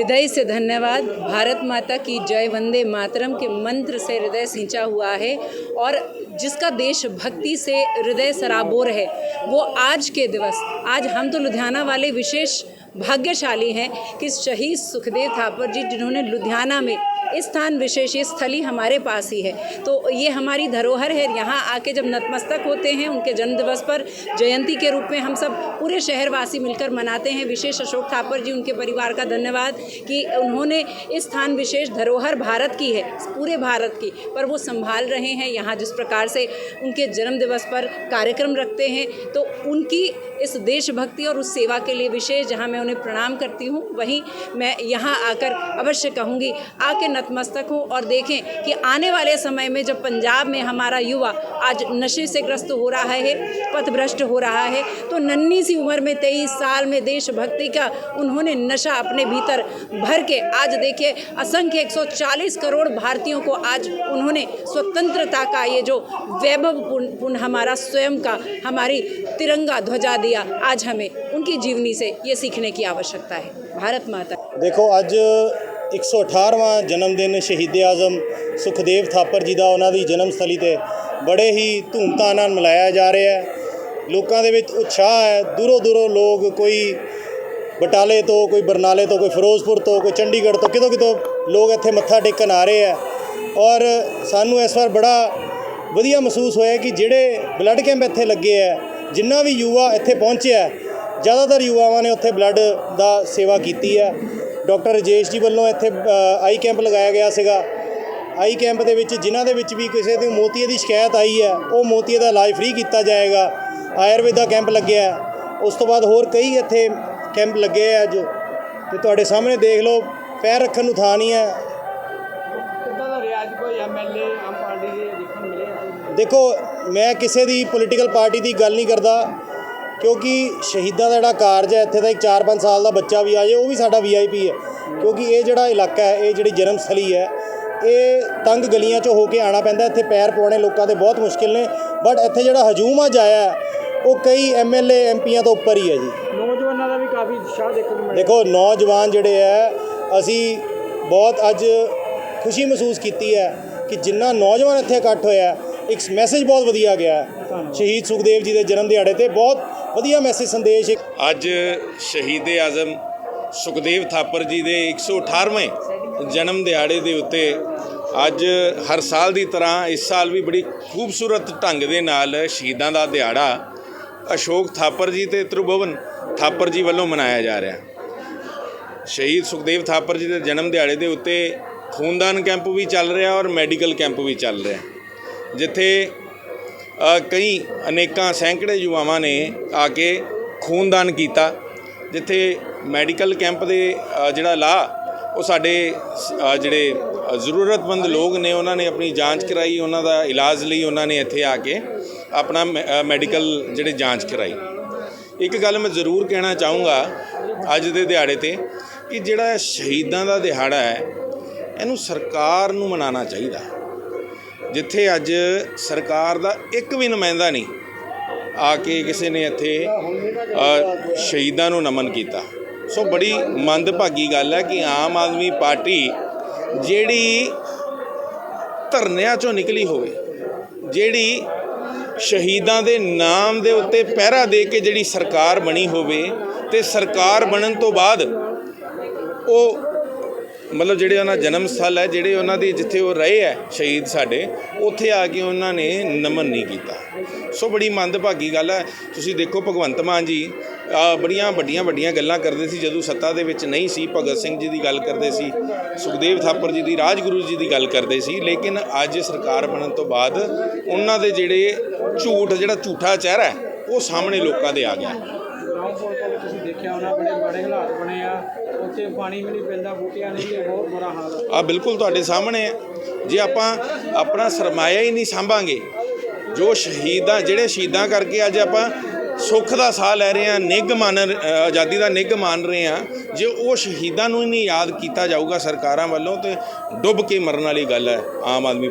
हृदय से धन्यवाद। भारत माता की जय, वंदे मातरम के मंत्र से हृदय सिंचा हुआ है और जिसका देशभक्ति से हृदय सराबोर है, वो आज के दिवस। आज हम तो लुधियाना वाले विशेष भाग्यशाली हैं कि शहीद सुखदेव थापर जी जिन्होंने लुधियाना में स्थान विशेष, ये स्थली हमारे पास ही है। तो ये हमारी धरोहर है। यहाँ आके जब नतमस्तक होते हैं, उनके जन्म दिवस पर जयंती के रूप में हम सब पूरे शहरवासी मिलकर मनाते हैं। विशेष अशोक थापर जी, उनके परिवार का धन्यवाद कि उन्होंने इस स्थान विशेष धरोहर भारत की है, पूरे भारत की। पर वो संभाल रहे हैं, यहाँ जिस प्रकार से उनके जन्म दिवस पर कार्यक्रम रखते हैं तो उनकी इस देशभक्ति और उस सेवा के लिए विशेष जहाँ मैं उन्हें प्रणाम करती हूँ, वहीं मैं यहाँ आकर अवश्य कहूँगी, आके नतमस्तक हों और देखें कि आने वाले समय में जब पंजाब में हमारा युवा आज नशे से ग्रस्त हो रहा है, पथभ्रष्ट हो रहा है तो नन्ही सी उम्र में, तेईस साल में देशभक्ति का उन्होंने नशा अपने भीतर भर के आज देखिए, असंख्य 140 करोड़ भारतीयों को आज उन्होंने स्वतंत्रता का ये जो वैभव पुण्य हमारा स्वयं का हमारी तिरंगा ध्वजा दिया, आज हमें उनकी जीवनी से ये सीखने की आवश्यकता है। भारत माता देखो, आज 118ਵਾਂ ਜਨਮ ਦਿਨ ਸ਼ਹੀਦ ਆਜ਼ਮ ਸੁਖਦੇਵ ਥਾਪਰ ਜੀ ਦਾ ਉਹਨਾਂ ਦੀ ਜਨਮ ਸਥਲੀ ਤੇ ਬੜੇ ਹੀ ਧੂਮਧਾਮ ਨਾਲ ਮਨਾਇਆ ਜਾ ਰਿਹਾ ਹੈ। ਲੋਕਾਂ ਦੇ ਵਿੱਚ ਉਤਸ਼ਾਹ ਹੈ। ਦੂਰੋਂ ਦੂਰੋਂ ਲੋਕ ਕੋਈ ਬਟਾਲੇ ਤੋਂ, ਕੋਈ ਬਰਨਾਲੇ ਤੋਂ, ਕੋਈ ਫਿਰੋਜ਼ਪੁਰ ਤੋਂ, ਕੋਈ ਚੰਡੀਗੜ੍ਹ ਤੋਂ ਕਿਤੋਂ ਕਿਤੋਂ ਲੋਕ ਇੱਥੇ ਮੱਥਾ ਟੇਕਣ ਆ ਰਹੇ ਆ ਔਰ ਸਾਨੂੰ ਇਸ ਵਾਰ ਬੜਾ ਵਧੀਆ ਮਹਿਸੂਸ ਹੋਇਆ ਕਿ ਜਿਹੜੇ ਬਲੱਡ ਕੈਂਪ ਇੱਥੇ ਲੱਗੇ ਆ ਜਿੰਨਾ ਵੀ ਯੁਵਾ ਇੱਥੇ ਪਹੁੰਚਿਆ ਜ਼ਿਆਦਾਤਰ ਯੁਵਾਵਾਂ ਨੇ ਉੱਥੇ ਬਲੱਡ ਦਾ ਸੇਵਾ ਕੀਤੀ ਹੈ। ਡਾਕਟਰ ਰਜੇਸ਼ ਜੀ ਵੱਲੋਂ ਇੱਥੇ ਆਈ ਕੈਂਪ ਲਗਾਇਆ ਗਿਆ ਸੀਗਾ। ਆਈ ਕੈਂਪ ਦੇ ਵਿੱਚ ਜਿਨ੍ਹਾਂ ਦੇ ਵਿੱਚ ਵੀ ਕਿਸੇ ਦੇ ਮੋਤੀਏ ਦੀ ਸ਼ਿਕਾਇਤ ਆਈ ਹੈ ਉਹ ਮੋਤੀਏ ਦਾ ਇਲਾਜ ਫ੍ਰੀ ਕੀਤਾ ਜਾਏਗਾ। ਆਯੁਰਵੇਦਾ ਕੈਂਪ ਲੱਗਿਆ। ਉਸ ਤੋਂ ਬਾਅਦ ਹੋਰ ਕਈ ਇੱਥੇ ਕੈਂਪ ਲੱਗੇ ਆ ਅੱਜ। ਤੇ ਤੁਹਾਡੇ ਸਾਹਮਣੇ ਦੇਖ ਲਓ ਪੈਰ ਰੱਖਣ ਨੂੰ ਥਾਂ ਨਹੀਂ ਹੈ। ਕਿੱਦਾਂ ਦਾ ਰਿਹਾ ਅੱਜ ਕੋਈ ਐਮਐਲਏ ਆਮ ਪਾਰਟੀ ਦੇ ਦੇਖਣ ਮਿਲੇ ਆ? ਦੇਖੋ ਮੈਂ ਕਿਸੇ ਦੀ ਪੋਲੀਟੀਕਲ ਪਾਰਟੀ ਦੀ ਗੱਲ ਨਹੀਂ ਕਰਦਾ। ਕਿਉਂਕਿ ਸ਼ਹੀਦਾਂ ਦਾ ਜਿਹੜਾ ਕਾਰਜ ਹੈ ਇੱਥੇ ਦਾ ਇੱਕ 4-5 ਸਾਲ ਦਾ ਬੱਚਾ ਵੀ ਆ ਜਾਏ ਉਹ ਵੀ ਸਾਡਾ ਵੀਆਈਪੀ ਹੈ। ਕਿਉਂਕਿ ਇਹ ਜਿਹੜਾ ਇਲਾਕਾ ਹੈ ਇਹ ਜਿਹੜੀ ਜਨਮ ਸਥਲੀ ਹੈ ਇਹ ਤੰਗ ਗਲੀਆਂ 'ਚੋਂ ਹੋ ਕੇ ਆਣਾ ਪੈਂਦਾ ਇੱਥੇ ਪੈਰ ਪਾਉਣੇ ਲੋਕਾਂ ਦੇ ਬਹੁਤ ਮੁਸ਼ਕਿਲ ਨੇ। ਬਟ ਇੱਥੇ ਜਿਹੜਾ ਹਜੂਮ ਅੱਜ ਆਇਆ ਹੈ, ਉਹ ਕਈ ਐਮਐਲਏ ਐਮਪੀਆਂ ਤੋਂ ਉੱਪਰ ਹੀ ਹੈ ਜੀ। ਨੌਜਵਾਨਾਂ ਦਾ ਵੀ ਕਾਫੀ ਉਤਸ਼ਾਹ ਦੇਖਣ ਨੂੰ ਮਿਲਿਆ। ਦੇਖੋ ਨੌਜਵਾਨ ਜਿਹੜੇ ਹੈ ਅਸੀਂ ਬਹੁਤ ਅੱਜ ਖੁਸ਼ੀ ਮਹਿਸੂਸ ਕੀਤੀ ਹੈ ਕਿ ਜਿੰਨਾ ਨੌਜਵਾਨ ਇੱਥੇ ਇਕੱਠ ਹੋਇਆ ਇੱਕ ਮੈਸੇਜ ਬਹੁਤ ਵਧੀਆ ਗਿਆ ਸ਼ਹੀਦ ਸੁਖਦੇਵ ਜੀ ਦੇ ਜਨਮ ਦਿਹਾੜੇ ਤੇ ਬਹੁਤ ਵਧੀਆ ਮੈਸੇਜ ਸੰਦੇਸ਼ ਅੱਜ ਸ਼ਹੀਦ ਆਜ਼ਮ ਸੁਖਦੇਵ ਥਾਪਰ ਜੀ ਦੇ 118ਵੇਂ ਜਨਮ ਦਿਹਾੜੇ ਦੇ ਉੱਤੇ ਅੱਜ ਹਰ ਸਾਲ ਦੀ ਤਰ੍ਹਾਂ ਇਸ ਸਾਲ ਵੀ ਬੜੀ ਖੂਬਸੂਰਤ ਢੰਗ ਦੇ ਨਾਲ ਸ਼ਹੀਦਾਂ ਦਾ ਦਿਹਾੜਾ ਅਸ਼ੋਕ ਥਾਪਰ ਜੀ ਤੇ ਤ੍ਰਿਭੁਵਨ ਥਾਪਰ ਜੀ ਵੱਲੋਂ ਮਨਾਇਆ ਜਾ ਰਿਹਾ ਸ਼ਹੀਦ ਸੁਖਦੇਵ ਥਾਪਰ ਜੀ ਦੇ ਜਨਮ ਦਿਹਾੜੇ ਦੇ ਉੱਤੇ ਖੂਨਦਾਨ ਕੈਂਪ ਵੀ ਚੱਲ ਰਿਹਾ ਔਰ ਮੈਡੀਕਲ ਕੈਂਪ ਵੀ ਚੱਲ ਰਿਹਾ ਜਿੱਥੇ ਕਈ ਅਨੇਕਾਂ ਸੈਂਕੜੇ ਯੁਵਾਵਾਂ ਨੇ ਆ ਕੇ ਖੂਨਦਾਨ ਕੀਤਾ, ਜਿੱਥੇ ਮੈਡੀਕਲ ਕੈਂਪ ਦੇ ਜਿਹੜਾ ਲਾ ਉਹ ਸਾਡੇ ਜਿਹੜੇ ਜ਼ਰੂਰਤਮੰਦ ਲੋਕ ਨੇ, ਉਹਨਾਂ ਨੇ ਆਪਣੀ ਜਾਂਚ ਕਰਾਈ, ਉਹਨਾਂ ਦਾ ਇਲਾਜ ਲਈ ਉਹਨਾਂ ਨੇ ਇੱਥੇ ਆ ਕੇ ਆਪਣਾ ਮੈ- ਮੈਡੀਕਲ ਜਿਹੜੇ ਜਾਂਚ ਕਰਾਈ। ਇੱਕ ਗੱਲ ਮੈਂ ਜ਼ਰੂਰ ਕਹਿਣਾ ਚਾਹੂੰਗਾ ਅੱਜ ਦੇ ਦਿਹਾੜੇ ਤੇ, ਕਿ ਜਿਹੜਾ ਸ਼ਹੀਦਾਂ ਦਾ ਦਿਹਾੜਾ ਹੈ, ਇਹਨੂੰ ਸਰਕਾਰ ਨੂੰ ਮਨਾਉਣਾ ਚਾਹੀਦਾ। ਜਿੱਥੇ ਅੱਜ ਸਰਕਾਰ ਦਾ ਇੱਕ ਵੀ ਨੁਮਾਇੰਦਾ ਨਹੀਂ ਆ ਕੇ ਕਿਸੇ ਨੇ ਇੱਥੇ ਸ਼ਹੀਦਾਂ ਨੂੰ ਨਮਨ ਕੀਤਾ। ਸੋ ਬੜੀ ਮੰਦਭਾਗੀ ਗੱਲ ਹੈ ਕਿ ਆਮ ਆਦਮੀ ਪਾਰਟੀ ਜਿਹੜੀ ਧਰਨਿਆਂ ਚੋਂ ਨਿਕਲੀ ਹੋਵੇ, ਜਿਹੜੀ ਸ਼ਹੀਦਾਂ ਦੇ ਨਾਮ ਦੇ ਉੱਤੇ ਪਹਿਰਾ ਦੇ ਕੇ ਜਿਹੜੀ ਸਰਕਾਰ ਬਣੀ ਹੋਵੇ ਤੇ ਸਰਕਾਰ ਬਣਨ ਤੋਂ ਬਾਅਦ ਉਹ ਮਤਲਬ ਜਿਹੜੇ ਉਹਨਾਂ ਦਾ ਜਨਮ ਸਥਲ ਹੈ, ਜਿਹੜੇ ਉਹਨਾਂ ਦੀ ਜਿੱਥੇ ਉਹ ਰਹੇ ਹੈ ਸ਼ਹੀਦ ਸਾਡੇ, ਉੱਥੇ ਆ ਕੇ ਉਹਨਾਂ ਨੇ ਨਮਨ ਨਹੀਂ ਕੀਤਾ। ਸੋ ਬੜੀ ਮੰਦਭਾਗੀ ਗੱਲ ਹੈ। ਤੁਸੀਂ ਦੇਖੋ ਭਗਵੰਤ ਮਾਨ ਜੀ ਬੜੀਆਂ ਵੱਡੀਆਂ ਵੱਡੀਆਂ ਗੱਲਾਂ ਕਰਦੇ ਸੀ, ਜਦੋਂ ਸੱਤਾ ਦੇ ਵਿੱਚ ਨਹੀਂ ਸੀ, ਭਗਤ ਸਿੰਘ ਜੀ ਦੀ ਗੱਲ ਕਰਦੇ ਸੀ, ਸੁਖਦੇਵ ਥਾਪਰ ਜੀ ਦੀ, ਰਾਜਗੁਰੂ ਜੀ ਦੀ ਗੱਲ ਕਰਦੇ ਸੀ, ਲੇਕਿਨ ਅੱਜ ਸਰਕਾਰ ਬਣਨ ਤੋਂ ਬਾਅਦ ਉਹਨਾਂ ਦੇ ਜਿਹੜੇ ਝੂਠ, ਜਿਹੜਾ ਝੂਠਾ ਚਿਹਰਾ ਉਹ ਸਾਹਮਣੇ ਲੋਕਾਂ ਦੇ ਆ ਗਿਆ। ਰਾਮਪੁਰ ਤੋਂ ਤੁਸੀਂ ਦੇਖਿਆ ਹੋਣਾ, ਬੜੇ ਮਾੜੇ ਹਾਲਾਤ ਬਣੇ ਆ। ਉੱਥੇ ਪਾਣੀ ਵੀ ਨਹੀਂ ਪੈਂਦਾ, ਬੂਟਿਆਂ ਨਹੀਂ ਇਹ ਬਹੁਤ ਬੁਰਾ ਹਾਲ ਆ ਆ ਬਿਲਕੁਲ ਤੁਹਾਡੇ ਸਾਹਮਣੇ ਜੇ ਆਪਾਂ ਆਪਣਾ ਸਰਮਾਇਆ ਹੀ ਨਹੀਂ ਸੰਭਾਂਗੇ, ਜੋ ਸ਼ਹੀਦਾਂ, ਜਿਹੜੇ ਸ਼ਹੀਦਾਂ ਕਰਕੇ ਅੱਜ ਆਪਾਂ ਸੁੱਖ ਦਾ ਸਾਹ ਲੈ ਰਹੇ ਹਾਂ ਨਿੱਘ ਮੰਨ ਆਜ਼ਾਦੀ ਦਾ ਨਿੱਘ ਮੰਨ ਰਹੇ ਹਾਂ ਜੇ ਉਹ ਸ਼ਹੀਦਾਂ ਨੂੰ ਹੀ ਨਹੀਂ ਯਾਦ ਕੀਤਾ ਜਾਊਗਾ ਸਰਕਾਰਾਂ ਵੱਲੋਂ, ਤੇ ਡੁੱਬ ਕੇ ਮਰਨ ਵਾਲੀ ਗੱਲ ਹੈ, ਆਮ ਆਦਮੀ